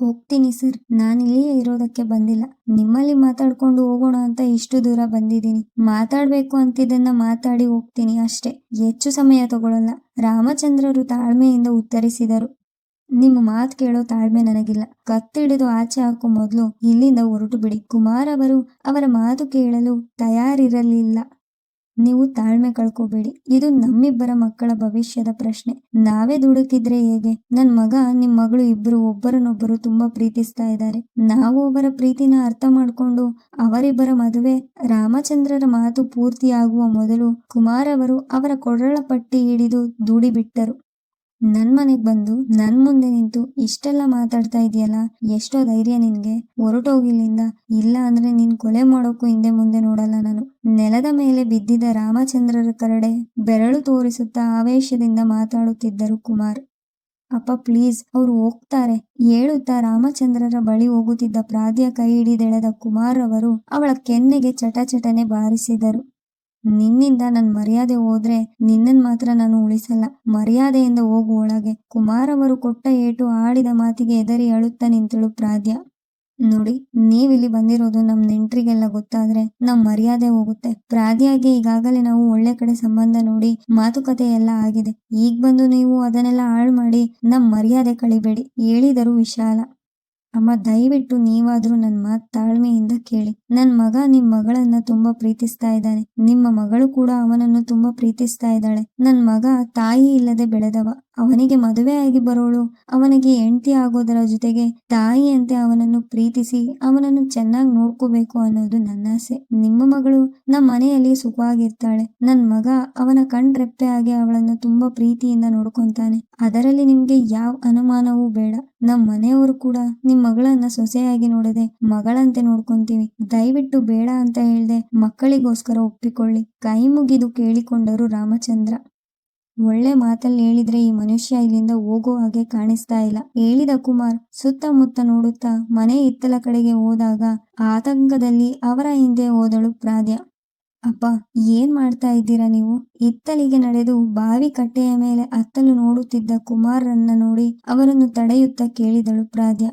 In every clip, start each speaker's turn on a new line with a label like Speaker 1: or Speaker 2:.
Speaker 1: ಹೋಗ್ತೀನಿ ಸರ್. ನಾನು ಇಲ್ಲಿಯೇ ಇರೋದಕ್ಕೆ ಬಂದಿಲ್ಲ. ನಿಮ್ಮಲ್ಲಿ ಮಾತಾಡ್ಕೊಂಡು ಹೋಗೋಣ ಅಂತ ಇಷ್ಟು ದೂರ ಬಂದಿದ್ದೀನಿ. ಮಾತಾಡ್ಬೇಕು ಅಂತಿದ್ದನ್ನ ಮಾತಾಡಿ ಹೋಗ್ತೀನಿ ಅಷ್ಟೇ. ಹೆಚ್ಚು ಸಮಯ ತಗೊಳ್ಳಲ್ಲ ರಾಮಚಂದ್ರರು ತಾಳ್ಮೆಯಿಂದ ಉತ್ತರಿಸಿದರು. ನಿಮ್ಮ ಮಾತು ಕೇಳೋ ತಾಳ್ಮೆ ನನಗಿಲ್ಲ. ಕತ್ತಿಡಿದು ಆಚೆ ಹಾಕೋ ಮೊದಲು ಇಲ್ಲಿಂದ ಹೊರಟು ಬಿಡಿ. ಕುಮಾರ್ ಅವರು ಅವರ ಮಾತು ಕೇಳಲು ತಯಾರಿರಲಿಲ್ಲ. ನೀವು ತಾಳ್ಮೆ ಕಳ್ಕೋಬೇಡಿ. ಇದು ನಮ್ಮಿಬ್ಬರ ಮಕ್ಕಳ ಭವಿಷ್ಯದ ಪ್ರಶ್ನೆ. ನಾವೇ ದುಡುಕಿದ್ರೆ ಹೇಗೆ? ನನ್ ಮಗ, ನಿಮ್ ಮಗಳು ಇಬ್ರು ಒಬ್ಬರನ್ನೊಬ್ಬರು ತುಂಬಾ ಪ್ರೀತಿಸ್ತಾ ಇದ್ದಾರೆ. ನಾವು ಅವರ ಪ್ರೀತಿನ ಅರ್ಥ ಮಾಡ್ಕೊಂಡು ಅವರಿಬ್ಬರ ಮದುವೆ, ರಾಮಚಂದ್ರರ ಮಾತು ಪೂರ್ತಿಯಾಗುವ ಮೊದಲು ಕುಮಾರ್ ಅವರು ಅವರ ಕೊರಳ ಪಟ್ಟಿ ಹಿಡಿದು ದುಡಿಬಿಟ್ಟರು. ನನ್ ಮನೆಗ್ ಬಂದು ನನ್ ಮುಂದೆ ನಿಂತು ಇಷ್ಟೆಲ್ಲ ಮಾತಾಡ್ತಾ ಇದೆಯಲ್ಲ, ಎಷ್ಟೋ ಧೈರ್ಯ ನಿನ್ಗೆ. ಹೊರಟೋಗಿಲ್ಲಿಂದ ಇಲ್ಲ ಅಂದ್ರೆ ನಿನ್ ಕೊಲೆ ಮಾಡೋಕು ಹಿಂದೆ ಮುಂದೆ ನೋಡಲ್ಲ ನಾನು. ನೆಲದ ಮೇಲೆ ಬಿದ್ದಿದ್ದ ರಾಮಚಂದ್ರರ ಕರಡೆ ಬೆರಳು ತೋರಿಸುತ್ತಾ ಆವೇಶದಿಂದ ಮಾತಾಡುತ್ತಿದ್ದರು ಕುಮಾರ್. ಅಪ್ಪ ಪ್ಲೀಸ್, ಅವ್ರು ಹೋಗ್ತಾರೆ. ಹೇಳುತ್ತಾ ರಾಮಚಂದ್ರರ ಬಳಿ ಹೋಗುತ್ತಿದ್ದ ಪ್ರಾದ್ಯ ಕೈ ಹಿಡಿದೆಳೆದ ಕುಮಾರ್ ಅವರು ಅವಳ ಕೆನ್ನೆಗೆ ಚಟಚಟನೆ ಬಾರಿಸಿದರು. ನಿನ್ನಿಂದ ನನ್ ಮರ್ಯಾದೆ ಹೋದ್ರೆ ನಿನ್ನನ್ ಮಾತ್ರ ನಾನು ಉಳಿಸಲ್ಲ. ಮರ್ಯಾದೆಯಿಂದ ಹೋಗು ಒಳಗೆ. ಕುಮಾರವರು ಕೊಟ್ಟ ಏಟು ಆಡಿದ ಮಾತಿಗೆ ಎದರಿ ಅಳುತ್ತಾ ನಿಂತಳು ಪ್ರಾದ್ಯ ನೋಡಿ, ನೀವಿಲ್ಲಿ ಬಂದಿರೋದು ನಮ್ ನೆಂಟ್ರಿಗೆಲ್ಲ ಗೊತ್ತಾದ್ರೆ ನಮ್ ಮರ್ಯಾದೆ ಹೋಗುತ್ತೆ. ಪ್ರಾದ್ಯಾಗೆ ಈಗಾಗಲೇ ನಾವು ಒಳ್ಳೆ ಕಡೆ ಸಂಬಂಧ ನೋಡಿ ಮಾತುಕತೆ ಎಲ್ಲ ಆಗಿದೆ. ಈಗ ಬಂದು ನೀವು ಅದನ್ನೆಲ್ಲ ಹಾಳು ಮಾಡಿ ನಮ್ ಮರ್ಯಾದೆ ಕಳಿಬೇಡಿ. ಹೇಳಿದರು ವಿಶಾಲ. ಅಮ್ಮ, ದಯವಿಟ್ಟು ನೀವಾದ್ರೂ ನನ್ನ ಮಾತು ತಾಳ್ಮೆಯಿಂದ ಕೇಳಿ. ನನ್ನ ಮಗ ನಿಮ್ ಮಗಳನ್ನ ತುಂಬಾ ಪ್ರೀತಿಸ್ತಾ ಇದ್ದಾನೆ. ನಿಮ್ಮ ಮಗಳು ಕೂಡ ಅವನನ್ನು ತುಂಬಾ ಪ್ರೀತಿಸ್ತಾ ಇದ್ದಾಳೆ. ನನ್ನ ಮಗ ತಾಯಿ ಇಲ್ಲದೆ ಬೆಳೆದವ. ಅವನಿಗೆ ಮದುವೆ ಆಗಿ ಬರೋಳು. ಅವನಿಗೆ ಹೆಂಡತಿ ಆಗೋದರ ಜೊತೆಗೆ ತಾಯಿಯಂತೆ ಅವನನ್ನು ಪ್ರೀತಿಸಿ ಅವನನ್ನು ಚೆನ್ನಾಗಿ ನೋಡ್ಕೋಬೇಕು ಅನ್ನೋದು ನನ್ನ ಆಸೆ. ನಿಮ್ಮ ಮಗಳು ನಮ್ಮ ಮನೆಯಲ್ಲಿ ಸುಖವಾಗಿರ್ತಾಳೆ. ನನ್ ಮಗ ಅವನ ಕಣ್ರೆಪ್ಪೆ ಆಗಿ ಅವಳನ್ನು ತುಂಬಾ ಪ್ರೀತಿಯಿಂದ ನೋಡ್ಕೊಂತಾನೆ. ಅದರಲ್ಲಿ ನಿಮ್ಗೆ ಯಾವ ಅನುಮಾನವೂ ಬೇಡ. ನಮ್ಮ ಮನೆಯವರು ಕೂಡ ನಿಮ್ ಮಗಳನ್ನ ಸೊಸೆಯಾಗಿ ನೋಡದೆ ಮಗಳಂತೆ ನೋಡ್ಕೊಂತೀವಿ. ದಯವಿಟ್ಟು ಬೇಡ ಅಂತ ಹೇಳ್ದೆ ಮಕ್ಕಳಿಗೋಸ್ಕರ ಒಪ್ಪಿಕೊಳ್ಳಿ. ಕೈ ಮುಗಿದು ಕೇಳಿಕೊಂಡರು ರಾಮಚಂದ್ರ. ಒಳ್ಳೆ ಮಾತಲ್ಲಿ ಹೇಳಿದ್ರೆ ಈ ಮನುಷ್ಯ ಇಲ್ಲಿಂದ ಹೋಗೋ ಹಾಗೆ ಕಾಣಿಸ್ತಾ ಇಲ್ಲ. ಹೇಳಿದ ಕುಮಾರ್ ಸುತ್ತಮುತ್ತ ನೋಡುತ್ತಾ ಮನೆ ಇತ್ತಲ ಕಡೆಗೆ ಹೋದಾಗ ಆತಂಕದಲ್ಲಿ ಅವರ ಹಿಂದೆ ಹೋದಳು ಪ್ರಾಧ್ಯ ಅಪ್ಪ, ಏನ್ ಮಾಡ್ತಾ ಇದ್ದೀರಾ ನೀವು? ಇತ್ತಲಿಗೆ ನಡೆದು ಬಾವಿ ಕಟ್ಟೆಯ ಮೇಲೆ ಅತ್ತಲು ನೋಡುತ್ತಿದ್ದ ಕುಮಾರನ್ನ ನೋಡಿ ಅವರನ್ನು ತಡೆಯುತ್ತಾ ಕೇಳಿದಳು ಪ್ರಾದ್ಯ.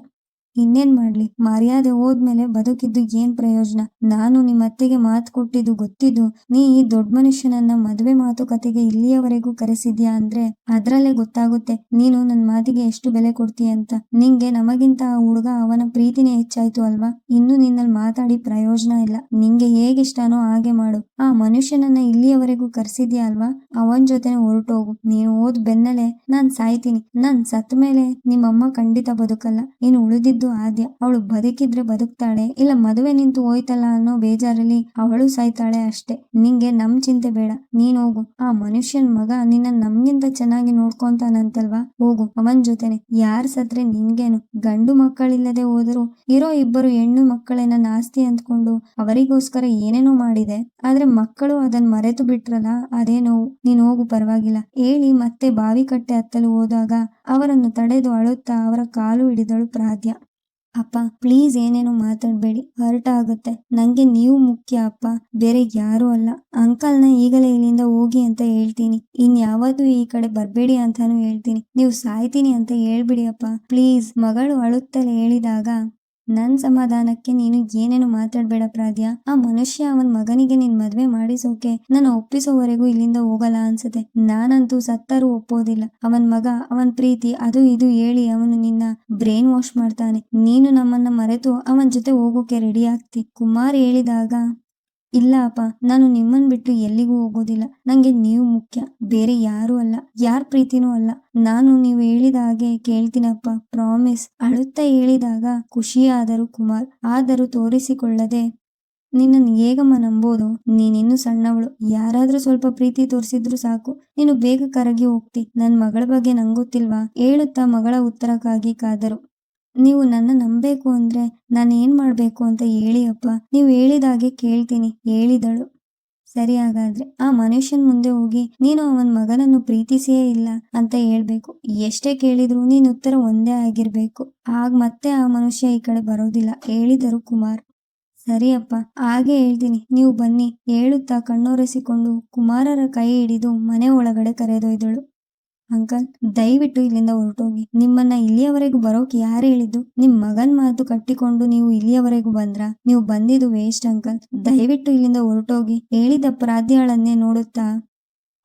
Speaker 1: ಇನ್ನೇನ್ ಮಾಡ್ಲಿ? ಮರ್ಯಾದೆ ಹೋದ್ಮೇಲೆ ಬದುಕಿದ್ದು ಏನ್ ಪ್ರಯೋಜನ? ನಾನು ನಿಮ್ಮ ಅತ್ತೆಗೆ ಮಾತು ಕೊಟ್ಟಿದ್ದು ಗೊತ್ತಿದ್ದು, ನೀ ಈ ದೊಡ್ಡ ಮನುಷ್ಯನನ್ನ ಮದುವೆ ಮಾತುಕತೆಗೆ ಇಲ್ಲಿಯವರೆಗೂ ಕರೆಸಿದ್ಯಾ ಅಂದ್ರೆ ಅದ್ರಲ್ಲೇ ಗೊತ್ತಾಗುತ್ತೆ. ನೀನು ನನ್ ಮಾತಿಗೆ ಎಷ್ಟು ಬೆಲೆ ಕೊಡ್ತೀಯ ಅಂತ. ನಿಂಗೆ ನಮಗಿಂತ ಆ ಹುಡುಗ ಅವನ ಪ್ರೀತಿನೇ ಹೆಚ್ಚಾಯ್ತು ಅಲ್ವಾ? ಇನ್ನು ನಿನ್ನಲ್ಲಿ ಮಾತಾಡಿ ಪ್ರಯೋಜನ ಇಲ್ಲ. ನಿಂಗೆ ಹೇಗಿಷ್ಟಾನೋ ಹಾಗೆ ಮಾಡು. ಆ ಮನುಷ್ಯನನ್ನ ಇಲ್ಲಿಯವರೆಗೂ ಕರೆಸಿದ್ಯಾ ಅಲ್ವಾ? ಅವನ್ ಜೊತೆ ಹೊರಟೋಗು. ನೀನು ಓದ್ ಬೆನ್ನಲೆ ನಾನ್ ಸಾಯ್ತೀನಿ. ನಾನ್ ಸತ್ ಮೇಲೆ ನಿಮ್ಮಮ್ಮ ಖಂಡಿತ ಬದುಕಲ್ಲ. ಇನ್ನು ಉಳಿದಿದ್ದು ಆದ್ಯ. ಅವಳು ಬದುಕಿದ್ರೆ ಬದುಕ್ತಾಳೆ, ಇಲ್ಲ ಮದುವೆ ನಿಂತು ಹೋಯ್ತಲ್ಲ ಅನ್ನೋ ಬೇಜಾರಲ್ಲಿ ಅವಳು ಸಾಯ್ತಾಳೆ ಅಷ್ಟೇ. ನಿಂಗೆ ನಮ್ ಚಿಂತೆ ಬೇಡ, ನೀನ್ ಹೋಗು. ಆ ಮನುಷ್ಯನ್ ಮಗ ನಿನ್ನ ನಮ್ಗಿಂತ ಚೆನ್ನಾಗಿ ನೋಡ್ಕೊಂತಾನಂತಲ್ವಾ? ಹೋಗು, ಅವನ್ ಜೊತೆನೆ. ಯಾರ್ ಸತ್ರೆ ನಿನ್ಗೇನು? ಗಂಡು ಮಕ್ಕಳಿಲ್ಲದೆ ಹೋದ್ರು ಇರೋ ಇಬ್ಬರು ಹೆಣ್ಣು ಮಕ್ಕಳೇ ನಾಸ್ತಿ ಅಂದ್ಕೊಂಡು ಅವರಿಗೋಸ್ಕರ ಏನೇನೋ ಮಾಡಿದೆ. ಆದ್ರೆ ಮಕ್ಕಳು ಅದನ್ ಮರೆತು ಬಿಟ್ರಲ್ಲ, ಅದೇ ನೋವು. ನೀನ್ ಹೋಗು, ಪರವಾಗಿಲ್ಲ. ಹೇಳಿ ಮತ್ತೆ ಬಾವಿ ಕಟ್ಟೆ ಹತ್ತಲು ಹೋದಾಗ ಅವರನ್ನು ತಡೆದು ಅಳುತ್ತಾ ಅವರ ಕಾಲು ಹಿಡಿದಳು ಪ್ರಾದ್ಯ. ಅಪ್ಪ ಪ್ಲೀಸ್ ಏನೇನು ಮಾತಾಡ್ಬೇಡಿ. ಹರ್ಟ್ ಆಗುತ್ತೆ. ನಂಗೆ ನೀವು ಮುಖ್ಯ ಅಪ್ಪ. ಬೇರೆ ಯಾರು ಅಲ್ಲ. ಅಂಕಲ್ನ ಈಗಲೇ ಇಲ್ಲಿಂದ ಹೋಗಿ ಅಂತ ಹೇಳ್ತೀನಿ. ಇನ್ ಯಾವತ್ತೂ ಈ ಕಡೆ ಬರ್ಬೇಡಿ ಅಂತಾನು ಹೇಳ್ತೀನಿ. ನೀವು ಸಾಯ್ತೀನಿ ಅಂತ ಹೇಳ್ಬಿಡಿ ಅಪ್ಪ. ಪ್ಲೀಸ್ ಮಗಳು ಅಳುತ್ತಲೇ ಹೇಳಿದಾಗ ನನ್ ಸಮಾಧಾನಕ್ಕೆ ನೀನು ಏನೇನು ಮಾತಾಡ್ಬೇಡ ಪ್ರಾದ್ಯ? ಆ ಮನುಷ್ಯ ಅವನ್ ಮಗನಿಗೆ ನಿನ್ ಮದ್ವೆ ಮಾಡಿಸೋಕೆ ನಾನು ಒಪ್ಪಿಸೋವರೆಗೂ ಇಲ್ಲಿಂದ ಹೋಗಲ್ಲ ಅನ್ಸುತ್ತೆ. ನಾನಂತೂ ಸತ್ತರೂ ಒಪ್ಪೋದಿಲ್ಲ. ಅವನ್ ಮಗ, ಅವನ್ ಪ್ರೀತಿ, ಅದು ಇದು ಹೇಳಿ ಅವನು ನಿನ್ನ ಬ್ರೈನ್ ವಾಶ್ ಮಾಡ್ತಾನೆ. ನೀನು ನಮ್ಮನ್ನ ಮರೆತು ಅವನ್ ಜೊತೆ ಹೋಗೋಕೆ ರೆಡಿ ಆಗ್ತಿ. ಕುಮಾರ್ ಹೇಳಿದಾಗ ಇಲ್ಲ ಅಪ್ಪ, ನಾನು ನಿಮ್ಮನ್ ಬಿಟ್ಟು ಎಲ್ಲಿಗೂ ಹೋಗೋದಿಲ್ಲ. ನಂಗೆ ನೀವು ಮುಖ್ಯ, ಬೇರೆ ಯಾರು ಅಲ್ಲ, ಯಾರ್ ಪ್ರೀತಿನೂ ಅಲ್ಲ. ನಾನು ನೀವು ಹೇಳಿದ ಹಾಗೆ ಕೇಳ್ತೀನಪ್ಪ ಪ್ರಾಮಿಸ್ ಅಳುತ್ತಾ ಹೇಳಿದಾಗ ಖುಷಿಯಾದರು ಕುಮಾರ್. ಆದರೂ ತೋರಿಸಿಕೊಳ್ಳದೆ, ನಿನ್ನನ್ನು ಹೇಗಮ್ಮ ನಂಬೋದು? ನೀನಿನ್ನು ಸಣ್ಣವಳು, ಯಾರಾದ್ರೂ ಸ್ವಲ್ಪ ಪ್ರೀತಿ ತೋರಿಸಿದ್ರು ಸಾಕು. ನೀನು ಬೇಗ ಕರಗಿ ಹೋಗ್ತಿ. ನನ್ ಮಗಳ ಬಗ್ಗೆ ನಂಗೊತ್ತಿಲ್ವಾ? ಹೇಳುತ್ತಾ ಮಗಳ ಉತ್ತರಕ್ಕಾಗಿ ಕಾದರು. ನೀವು ನನ್ನ ನಂಬಬೇಕು ಅಂದ್ರೆ ನಾನು ಏನ್ ಮಾಡ್ಬೇಕು ಅಂತ ಹೇಳಿ ಅಪ್ಪ ನೀವು ಹೇಳಿದಾಗೆ ಕೇಳ್ತೀನಿ, ಹೇಳಿದಳು. ಸರಿ ಹಾಗಾದ್ರೆ, ಆ ಮನುಷ್ಯನ್ ಮುಂದೆ ಹೋಗಿ ನೀನು ಅವನ ಮಗನನ್ನು ಪ್ರೀತಿಸಿಯೇ ಇಲ್ಲ ಅಂತ ಹೇಳ್ಬೇಕು. ಎಷ್ಟೇ ಕೇಳಿದ್ರು ನೀನ್ ಉತ್ತರ ಒಂದೇ ಆಗಿರ್ಬೇಕು. ಆಗ ಮತ್ತೆ ಆ ಮನುಷ್ಯ ಈ ಕಡೆ ಬರೋದಿಲ್ಲ, ಹೇಳಿದರು ಕುಮಾರ್. ಸರಿಯಪ್ಪ, ಹಾಗೆ ಹೇಳ್ತೀನಿ. ನೀವು ಬನ್ನಿ, ಹೇಳುತ್ತಾ ಕಣ್ಣೊರೆಸಿಕೊಂಡು ಕುಮಾರರ ಕೈ ಹಿಡಿದು ಮನೆ ಒಳಗಡೆ ಕರೆದೊಯ್ದಳು. ಅಂಕಲ್, ದಯವಿಟ್ಟು ಇಲ್ಲಿಂದ ಹೊರಟೋಗಿ. ನಿಮ್ಮನ್ನ ಇಲ್ಲಿಯವರೆಗೂ ಬರೋಕೆ ಯಾರು ಹೇಳಿದ್ದು? ನಿಮ್ ಮಗನ್ ಮಾತು ಕಟ್ಟಿಕೊಂಡು ನೀವು ಇಲ್ಲಿಯವರೆಗೂ ಬಂದ್ರ? ನೀವು ಬಂದಿದ್ದು ವೇಸ್ಟ್ ಅಂಕಲ್. ದಯವಿಟ್ಟು ಇಲ್ಲಿಂದ ಹೊರಟೋಗಿ. ಹೇಳಿದ ಪ್ರಾದ್ಯಾಳನ್ನೇ ನೋಡುತ್ತಾ?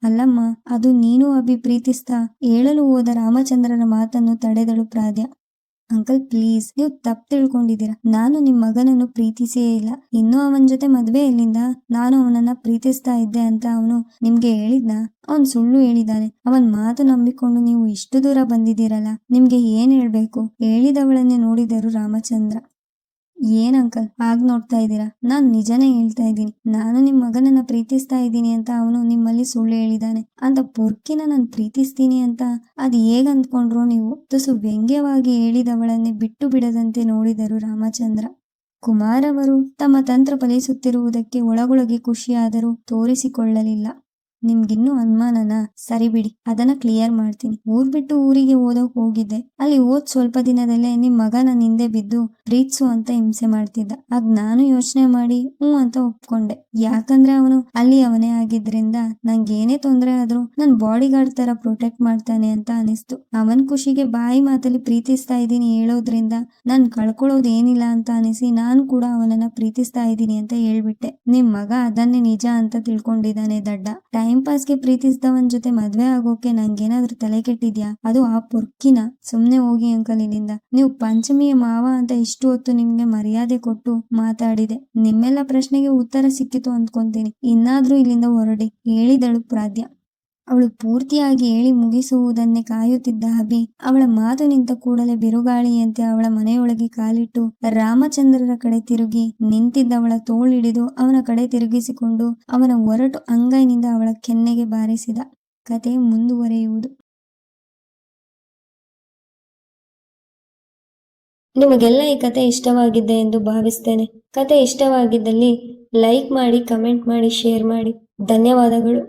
Speaker 1: ಅಲ್ಲಮ್ಮ, ಅದು ನೀನು ಅಭಿ ಪ್ರೀತಿಸ್ತಾ ಹೇಳಲು ಹೋದ ರಾಮಚಂದ್ರನ ಮಾತನ್ನು ತಡೆದಳು ಪ್ರಾದ್ಯ ಅಂಕಲ್ ಪ್ಲೀಸ್ ನೀವು ತಪ್ಪು ತಿಳ್ಕೊಂಡಿದ್ದೀರಾ? ನಾನು ನಿಮ್ ಮಗನನ್ನು ಪ್ರೀತಿಸೇ ಇಲ್ಲ. ಇನ್ನೂ ಅವನ ಜೊತೆ ಮದ್ವೆ ಎಲ್ಲಿಂದ? ನಾನು ಅವನನ್ನ ಪ್ರೀತಿಸ್ತಾ ಇದ್ದೆ ಅಂತ ಅವನು ನಿಮ್ಗೆ ಹೇಳಿದ್ನ? ಅವನ್ ಸುಳ್ಳು ಹೇಳಿದಾನೆ. ಅವನ್ ಮಾತು ನಂಬಿಕೊಂಡು ನೀವು ಇಷ್ಟು ದೂರ ಬಂದಿದ್ದೀರಲ್ಲ, ನಿಮ್ಗೆ ಏನ್ ಹೇಳ್ಬೇಕು? ಹೇಳಿದವಳನ್ನೇ ನೋಡಿದರು ರಾಮಚಂದ್ರ. ಏನ್ ಅಂಕಲ್? ಆಗ್ ನೋಡ್ತಾ ಇದ್ದೀರಾ? ನಾನ್ ನಿಜನೇ ಹೇಳ್ತಾ ಇದ್ದೀನಿ. ನಾನು ನಿಮ್ ಮಗನನ್ನ ಪ್ರೀತಿಸ್ತಾ ಇದ್ದೀನಿ ಅಂತ ಅವನು ನಿಮ್ಮಲ್ಲಿ ಸುಳ್ಳು ಹೇಳಿದಾನೆ. ಅಂತ ಪುರ್ಕಿನ ನಾನ್ ಪ್ರೀತಿಸ್ತೀನಿ ಅಂತ ಅದ್ ಹೇಗ್ ಅಂದ್ಕೊಂಡ್ರು ನೀವು? ತುಸು ವ್ಯಂಗ್ಯವಾಗಿ ಹೇಳಿದವಳನ್ನೇ ಬಿಟ್ಟು ಬಿಡದಂತೆ ನೋಡಿದರು ರಾಮಚಂದ್ರ. ಕುಮಾರ್ ಅವರು ತಮ್ಮ ತಂತ್ರ ಫಲಿಸುತ್ತಿರುವುದಕ್ಕೆ ಒಳಗೊಳಗೆ ಖುಷಿಯಾದರೂ ತೋರಿಸಿಕೊಳ್ಳಲಿಲ್ಲ. ನಿಮ್ಗಿನ್ನೂ ಅನುಮಾನನ ಸರಿ ಬಿಡಿ ಅದನ್ನ ಕ್ಲಿಯರ್ ಮಾಡ್ತೀನಿ. ಊರ್ ಬಿಟ್ಟು ಊರಿಗೆ ಓದೋಕ್ ಹೋಗಿದ್ದೆ. ಅಲ್ಲಿ ಓದ್ ಸ್ವಲ್ಪ ದಿನದಲ್ಲೇ ನಿಮ್ ಮಗ ನನ್ನ ಹಿಂದೆ ಬಿದ್ದು ಪ್ರೀತ್ಸು ಅಂತ ಹಿಂಸೆ ಮಾಡ್ತಿದ್ದ. ಆಗ ನಾನು ಯೋಚನೆ ಮಾಡಿ ಹ್ಞೂ ಅಂತ ಒಪ್ಕೊಂಡೆ. ಯಾಕಂದ್ರೆ ಅವನು ಅಲ್ಲಿ ಅವನೇ ಆಗಿದ್ರಿಂದ ನಂಗೆ ಏನೇ ತೊಂದ್ರೆ ಆದ್ರೂ ನನ್ ಬಾಡಿ ಗಾರ್ಡ್ ತರ ಪ್ರೊಟೆಕ್ಟ್ ಮಾಡ್ತಾನೆ ಅಂತ ಅನಿಸ್ತು. ಅವನ್ ಖುಷಿಗೆ ಬಾಯಿ ಮಾತಲ್ಲಿ ಪ್ರೀತಿಸ್ತಾ ಇದ್ದೀನಿ ಹೇಳೋದ್ರಿಂದ ನಾನ್ ಕಳ್ಕೊಳ್ಳೋದು ಏನಿಲ್ಲ ಅಂತ ಅನಿಸಿ ನಾನು ಕೂಡ ಅವನನ್ನ ಪ್ರೀತಿಸ್ತಾ ಇದ್ದೀನಿ ಅಂತ ಹೇಳ್ಬಿಟ್ಟೆ. ನಿಮ್ ಮಗ ಅದನ್ನೇ ನಿಜ ಅಂತ ತಿಳ್ಕೊಂಡಿದ್ದಾನೆ ದಡ್ಡ. ಪಾಸ್ಗೆ ಪ್ರೀತಿಸಿದವನ್ ಜೊತೆ ಮದ್ವೆ ಆಗೋಕೆ ನಂಗೇನಾದ್ರೂ ತಲೆ ಕೆಟ್ಟಿದ್ಯಾ? ಅದು ಆ ಪುರ್ಕಿನ ಸುಮ್ನೆ ಹೋಗಿ ಅಂಕಲ್ ಇಲ್ಲಿಂದ ನೀವು ಪಂಚಮಿಯ ಮಾವ ಅಂತ ಇಷ್ಟು ಹೊತ್ತು ನಿಮ್ಗೆ ಮರ್ಯಾದೆ ಕೊಟ್ಟು ಮಾತಾಡಿದೆ. ನಿಮ್ಮೆಲ್ಲ ಪ್ರಶ್ನೆಗೆ ಉತ್ತರ ಸಿಕ್ಕಿತು ಅಂದ್ಕೊಂತೀನಿ. ಇನ್ನಾದ್ರೂ ಇಲ್ಲಿಂದ ಹೊರಡಿ. ಹೇಳಿದಳು ಪ್ರಾದ್ಯ ಅವಳು ಪೂರ್ತಿಯಾಗಿ ಹೇಳಿ ಮುಗಿಸುವುದನ್ನೇ ಕಾಯುತ್ತಿದ್ದ ಅಭಿ ಅವಳ ಮಾತು ನಿಂತ ಕೂಡಲೇ ಬಿರುಗಾಳಿಯಂತೆ ಅವಳ ಮನೆಯೊಳಗೆ ಕಾಲಿಟ್ಟು ರಾಮಚಂದ್ರರ ಕಡೆ ತಿರುಗಿ ನಿಂತಿದ್ದವಳ ತೋಳಿಡಿದು ಅವನ ಕಡೆ ತಿರುಗಿಸಿಕೊಂಡು ಅವನ ಒರಟು ಅಂಗೈನಿಂದ ಅವಳ ಕೆನ್ನೆಗೆ ಬಾರಿಸಿದ ಕತೆ ಮುಂದುವರೆಯುವುದು. ನಿಮಗೆಲ್ಲ ಈ ಕತೆ ಇಷ್ಟವಾಗಿದೆ ಎಂದು ಭಾವಿಸ್ತೇನೆ. ಕತೆ ಇಷ್ಟವಾಗಿದ್ದಲ್ಲಿ ಲೈಕ್ ಮಾಡಿ, ಕಮೆಂಟ್ ಮಾಡಿ, ಶೇರ್ ಮಾಡಿ. ಧನ್ಯವಾದಗಳು.